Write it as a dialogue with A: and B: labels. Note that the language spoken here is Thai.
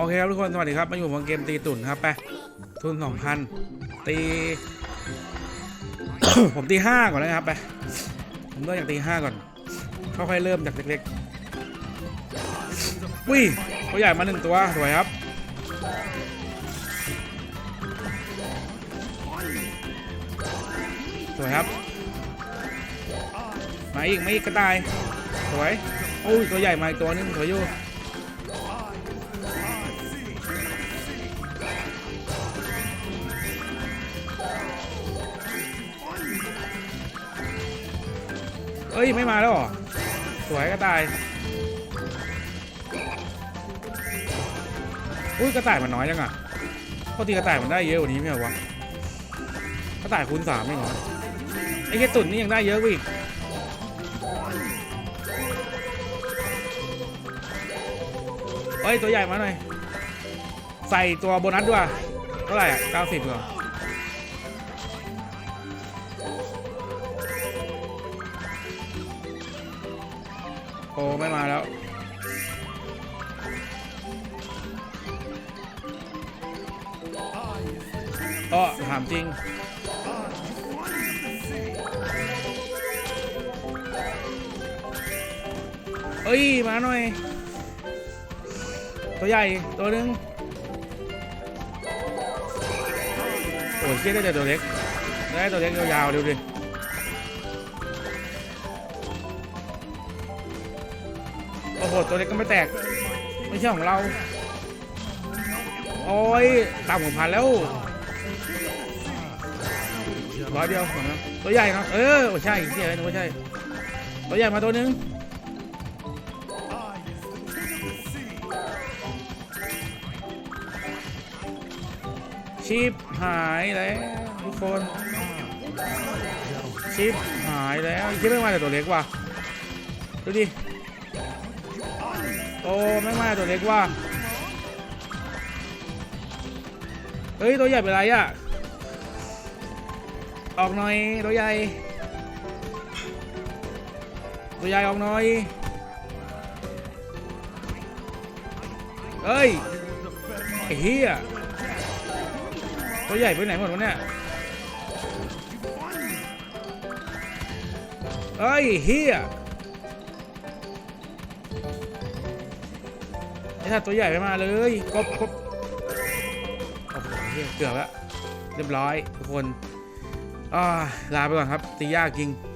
A: โอเคครับทุกคนสวัสดีครับมาอยู่กับเกมตีตุ่นครับไปทุนสองพันตี ผมตีห้าก่อนนะครับไปผมเริ่มจากตีห้าก่อนค่อยๆเริ่มจากเล็กๆอุ้ยตัวใหญ่มาหนึ่งตัวสวยครับสวยครับมาอีกมาอีกกระต่ายสวยโอ้ยตัวใหญ่มาอีกตัวนึงสวยอยู่ เอ้ย ไม่มาแล้วหรอ สวยกระต่ายอุ้ยกระต่ายมันน้อยจังอะปกติกระต่ายมันได้เยอะกว่านี้ไม่เหรอวะกระต่ายคูณสามไม่หรอไอ้แค่ตุ่นนี่ยังได้เยอะกว่าอีกเอ้ยตัวใหญ่มาหน่อย ใส่ตัวโบนัสด้วยเท่าไหร่อะเก้าสิบเหรอ ไม่มาแล้ว ก็ถามจริง เอ้ย มาหน่อย ตัวใหญ่ ตัวหนึง โอ้ยเชี่ยได้แต่ตัวเล็ก ได้ตัวเล็กยาวๆดูดิ โอ้โห ตัวเล็กก็ไม่แตก ไม่ใช่ของเรา โอ้ยต่ำกว่าพันแล้วร้อยเดียวของเราตัวใหญ่เนาะเออใช่ใช่นึกว่ใช่ ตัวใหญ่มาตัวหนึงชิปหายแล้วทุกคนชิปหายแล้วชิปไม่มาแต่ตัวเล็กว่ะดูดิ อ้ไม่งมาตัวเล็กว่ะเฮ้ยตัวใหญ่เป็นไรอะออกหน่อยตัวใหญ่ตัวใหญ่ออกหน่อยเฮ้ยไอ้เหี้ยตัวใหญ่ไปไหนหมดวะเนี่ยเฮ้ยเฮีย ไอ้าตัวใหญ่ไม่มาเลยกบกบโอ้โหเหี้ยเกือบแล้วเรียบร้อยทุกคนอ่าลาไปก่อนครับตียากจริง